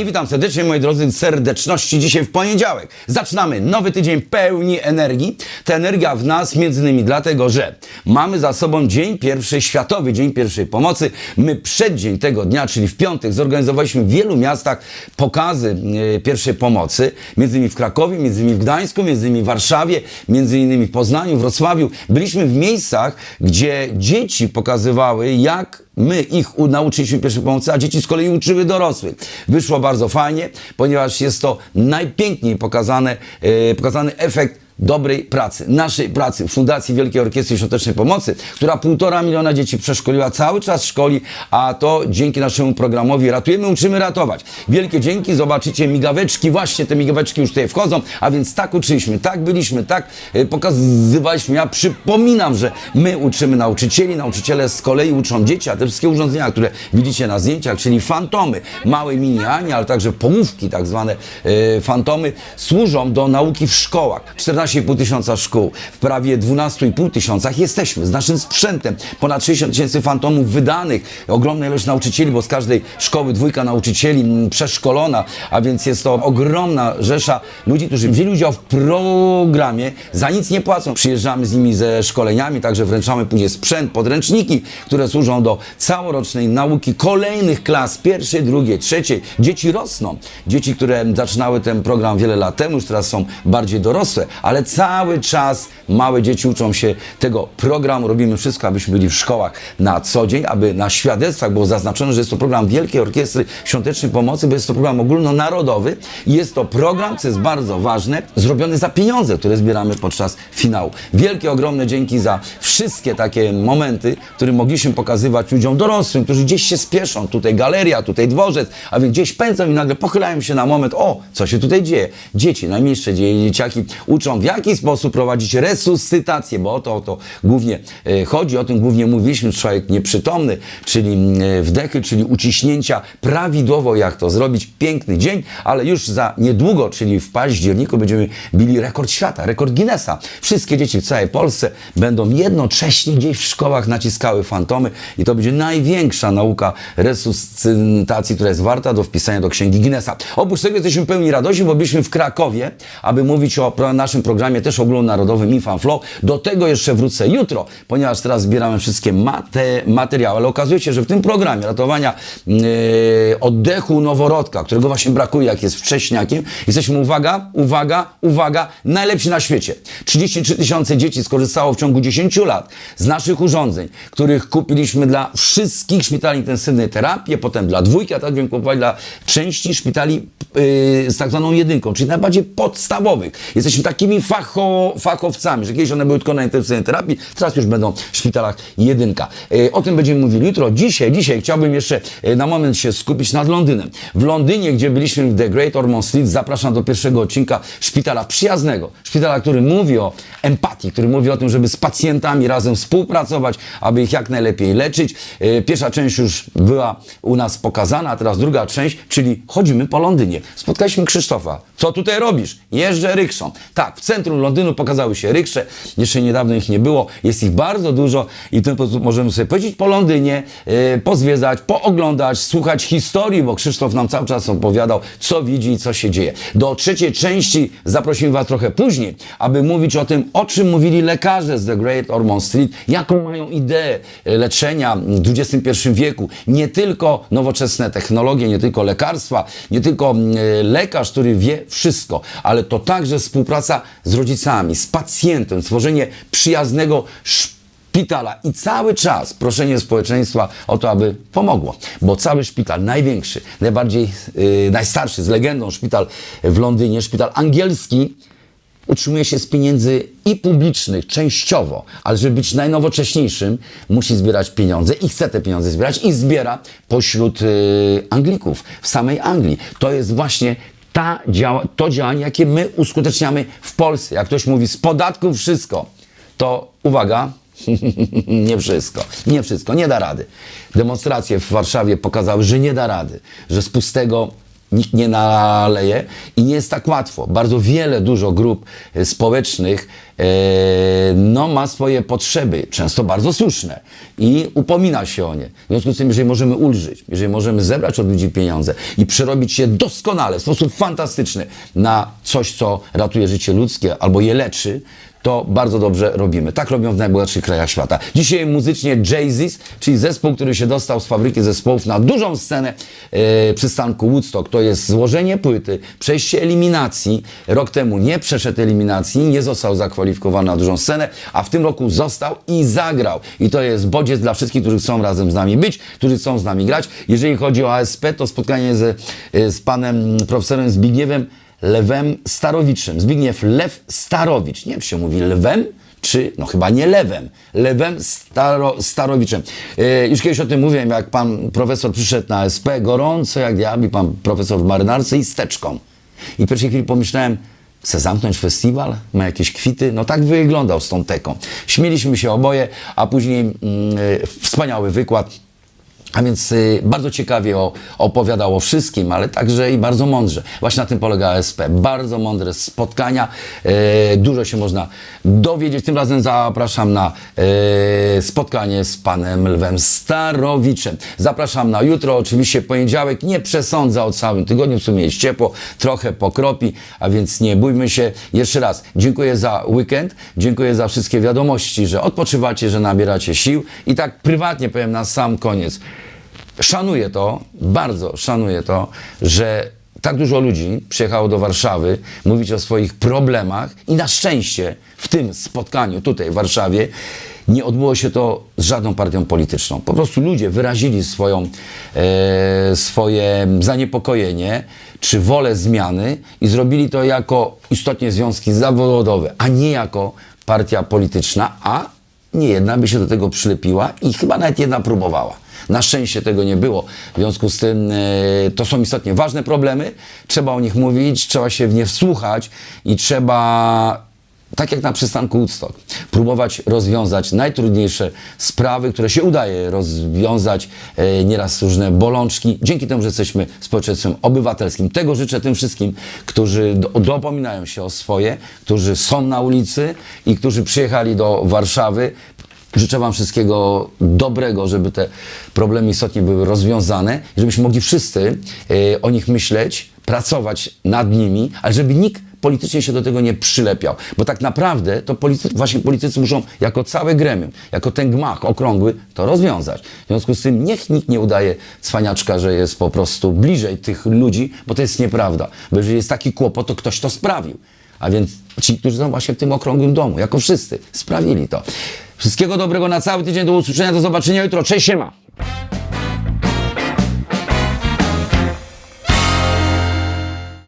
I witam serdecznie, moi drodzy, serdeczności dzisiaj w poniedziałek. Zaczynamy nowy tydzień pełni energii. Ta energia w nas między innymi dlatego, że mamy za sobą Dzień Pierwszy, Światowy Dzień Pierwszej Pomocy. My przeddzień tego dnia, czyli w piątek, zorganizowaliśmy w wielu miastach pokazy e, pierwszej pomocy. Między innymi w Krakowie, między innymi w Gdańsku, między innymi w Warszawie, między innymi w Poznaniu, Wrocławiu. Byliśmy w miejscach, gdzie dzieci pokazywały, jak my ich nauczyliśmy pierwszej pomocy, a dzieci z kolei uczyły dorosłych. Wyszło bardzo fajnie, ponieważ jest to najpiękniej pokazane, e, pokazany efekt dobrej pracy, naszej pracy Fundacji Wielkiej Orkiestry Świątecznej Pomocy, która półtora miliona dzieci przeszkoliła, cały czas szkoli, a to dzięki naszemu programowi Ratujemy, Uczymy Ratować. Wielkie dzięki, zobaczycie migaweczki, właśnie te migaweczki już tutaj wchodzą, a więc tak uczyliśmy, tak byliśmy, tak e, pokazywaliśmy. Ja przypominam, że my uczymy nauczycieli, nauczyciele z kolei uczą dzieci, a te wszystkie urządzenia, które widzicie na zdjęciach, czyli fantomy, małe mini Anie, ale także połówki, tak zwane e, fantomy, służą do nauki w szkołach. 14,5 tysiąca szkół, w prawie 12,5 tysiącach jesteśmy z naszym sprzętem. Ponad 60 tysięcy fantomów wydanych, ogromna ilość nauczycieli, bo z każdej szkoły dwójka nauczycieli mm, przeszkolona, a więc jest to ogromna rzesza ludzi, którzy wzięli udział w programie, za nic nie płacą. Przyjeżdżamy z nimi ze szkoleniami, także wręczamy później sprzęt, podręczniki, które służą do całorocznej nauki kolejnych klas, pierwszej, drugiej, trzeciej. Dzieci rosną. Dzieci, które zaczynały ten program wiele lat temu, już teraz są bardziej dorosłe, ale cały czas małe dzieci uczą się tego programu. Robimy wszystko, abyśmy byli w szkołach na co dzień, aby na świadectwach było zaznaczone, że jest to program Wielkiej Orkiestry Świątecznej Pomocy, bo jest to program ogólnonarodowy i jest to program, co jest bardzo ważne, zrobiony za pieniądze, które zbieramy podczas finału. Wielkie, ogromne dzięki za wszystkie takie momenty, które mogliśmy pokazywać ludziom dorosłym, którzy gdzieś się spieszą. Tutaj galeria, tutaj dworzec, a więc gdzieś pędzą i nagle pochylają się na moment, o, co się tutaj dzieje? Dzieci, najmniejsze dzieciaki uczą w jaki sposób prowadzić resuscytację, bo o to, o to głównie e, chodzi, o tym głównie mówiliśmy, człowiek nieprzytomny, czyli e, wdechy, czyli uciśnięcia prawidłowo, jak to zrobić. Piękny dzień, ale już za niedługo, czyli w październiku będziemy bili rekord świata, rekord Guinnessa. Wszystkie dzieci w całej Polsce będą jednocześnie gdzieś w szkołach naciskały fantomy i to będzie największa nauka resuscytacji, która jest warta do wpisania do księgi Guinnessa. Oprócz tego jesteśmy pełni radości, bo byliśmy w Krakowie, aby mówić o naszym programie też ogólnonarodowym Infan Flow. Do tego jeszcze wrócę jutro, ponieważ teraz zbieramy wszystkie mate, materiały, ale okazuje się, że w tym programie ratowania yy, oddechu noworodka, którego właśnie brakuje, jak jest wcześniakiem, jesteśmy, uwaga, uwaga, uwaga, najlepsi na świecie. 33 tysiące dzieci skorzystało w ciągu 10 lat z naszych urządzeń, których kupiliśmy dla wszystkich szpitali intensywnej terapii, potem dla dwójki, a tak będziemy dla części szpitali yy, z tak zwaną jedynką, czyli najbardziej podstawowych. Jesteśmy takimi facho, fachowcami, że kiedyś one były tylko na intensywnej terapii, teraz już będą w szpitalach jedynka. Yy, o tym będziemy mówili jutro. Dzisiaj, dzisiaj chciałbym jeszcze yy, na moment się skupić nad Londynem. W Londynie, gdzie byliśmy w The Great Ormond Street, zapraszam do pierwszego odcinka szpitala przyjaznego. Szpitala, który mówi o empatii, który mówi o tym, żeby z pacjentami razem współpracować, aby ich jak najlepiej leczyć. Yy, Pierwsza część już była u nas pokazana, a teraz druga część, czyli chodzimy po Londynie. Spotkaliśmy Krzysztofa. Co tutaj robisz? Jeżdżę rykszą. Tak, w centrum Londynu pokazały się ryksze. Jeszcze niedawno ich nie było. Jest ich bardzo dużo i w ten sposób możemy sobie powiedzieć po Londynie, yy, pozwiedzać, pooglądać, słuchać historii, bo Krzysztof nam cały czas opowiadał, co widzi i co się dzieje. Do trzeciej części zaprosimy Was trochę później, aby mówić o tym, o czym mówili lekarze z The Great Ormond Street, jaką mają ideę e, leczenia w XXI wieku. Nie tylko nowoczesne technologie, nie tylko lekarstwa, nie tylko mm, e, lekarz, który wie wszystko, ale to także współpraca z rodzicami, z pacjentem, stworzenie przyjaznego szpitala. I cały czas proszenie społeczeństwa o to, aby pomogło, bo cały szpital, największy, najbardziej, yy, najstarszy, z legendą szpital w Londynie, szpital angielski, utrzymuje się z pieniędzy i publicznych, częściowo, ale żeby być najnowocześniejszym, musi zbierać pieniądze i chce te pieniądze zbierać i zbiera pośród y, Anglików w samej Anglii. To jest właśnie ta działa, to działanie, jakie my uskuteczniamy w Polsce. Jak ktoś mówi z podatków wszystko, to uwaga, nie wszystko, nie wszystko, nie da rady. Demonstracje w Warszawie pokazały, że nie da rady, że z pustego nikt nie naleje i nie jest tak łatwo. Bardzo wiele, dużo grup e, społecznych e, no, ma swoje potrzeby, często bardzo słuszne i upomina się o nie. W związku z tym, jeżeli możemy ulżyć, jeżeli możemy zebrać od ludzi pieniądze i przerobić je doskonale, w sposób fantastyczny na coś, co ratuje życie ludzkie albo je leczy, to bardzo dobrze robimy. Tak robią w najbogatszych krajach świata. Dzisiaj muzycznie Jay-Z, czyli zespół, który się dostał z fabryki zespołów na dużą scenę e, przystanku Woodstock. To jest złożenie płyty, przejście eliminacji. Rok temu nie przeszedł eliminacji, nie został zakwalifikowany na dużą scenę, a w tym roku został i zagrał. I to jest bodziec dla wszystkich, którzy chcą razem z nami być, którzy chcą z nami grać. Jeżeli chodzi o ASP, to spotkanie z, e, z panem profesorem Zbigniewem Lewem Starowiczem. Zbigniew Lew Starowicz. Nie wiem, czy się mówi Lewem, czy, no chyba nie Lewem, Lewem Staro, Starowiczem. E, już kiedyś o tym mówiłem, jak pan profesor przyszedł na SP, gorąco jak diabli, pan profesor w marynarce i z teczką. I w pierwszej chwili pomyślałem, chce zamknąć festiwal, ma jakieś kwity, no tak wyglądał z tą teką. Śmieliśmy się oboje, a później e, wspaniały wykład, a więc y, bardzo ciekawie o, opowiadał o wszystkim, ale także i bardzo mądrze. Właśnie na tym polega ASP. Bardzo mądre spotkania. E, dużo się można dowiedzieć. Tym razem zapraszam na e, spotkanie z panem Lwem Starowiczem. Zapraszam na jutro, oczywiście poniedziałek. Nie przesądza o całym tygodniu. W sumie jest ciepło, trochę pokropi, a więc nie bójmy się. Jeszcze raz dziękuję za weekend. Dziękuję za wszystkie wiadomości, że odpoczywacie, że nabieracie sił. I tak prywatnie powiem na sam koniec szanuję to, bardzo szanuję to, że tak dużo ludzi przyjechało do Warszawy mówić o swoich problemach i na szczęście w tym spotkaniu tutaj w Warszawie nie odbyło się to z żadną partią polityczną. Po prostu ludzie wyrazili swoją, e, swoje zaniepokojenie czy wolę zmiany i zrobili to jako istotnie związki zawodowe, a nie jako partia polityczna, a nie jedna by się do tego przylepiła i chyba nawet jedna próbowała. Na szczęście tego nie było. W związku z tym e, to są istotnie ważne problemy. Trzeba o nich mówić, trzeba się w nie wsłuchać i trzeba tak jak na przystanku Woodstock, próbować rozwiązać najtrudniejsze sprawy, które się udaje rozwiązać, e, nieraz różne bolączki, dzięki temu, że jesteśmy społeczeństwem obywatelskim. Tego życzę tym wszystkim, którzy do, dopominają się o swoje, którzy są na ulicy i którzy przyjechali do Warszawy. Życzę Wam wszystkiego dobrego, żeby te problemy istotnie były rozwiązane żebyśmy mogli wszyscy e, o nich myśleć, pracować nad nimi, ale żeby nikt politycznie się do tego nie przylepiał. Bo tak naprawdę to właśnie politycy muszą jako całe gremium, jako ten gmach okrągły to rozwiązać. W związku z tym niech nikt nie udaje cwaniaczka, że jest po prostu bliżej tych ludzi, bo to jest nieprawda. Bo jeżeli jest taki kłopot, to ktoś to sprawił. A więc ci, którzy są właśnie w tym okrągłym domu, jako wszyscy, sprawili to. Wszystkiego dobrego na cały tydzień, do usłyszenia, do zobaczenia jutro. Cześć, siema!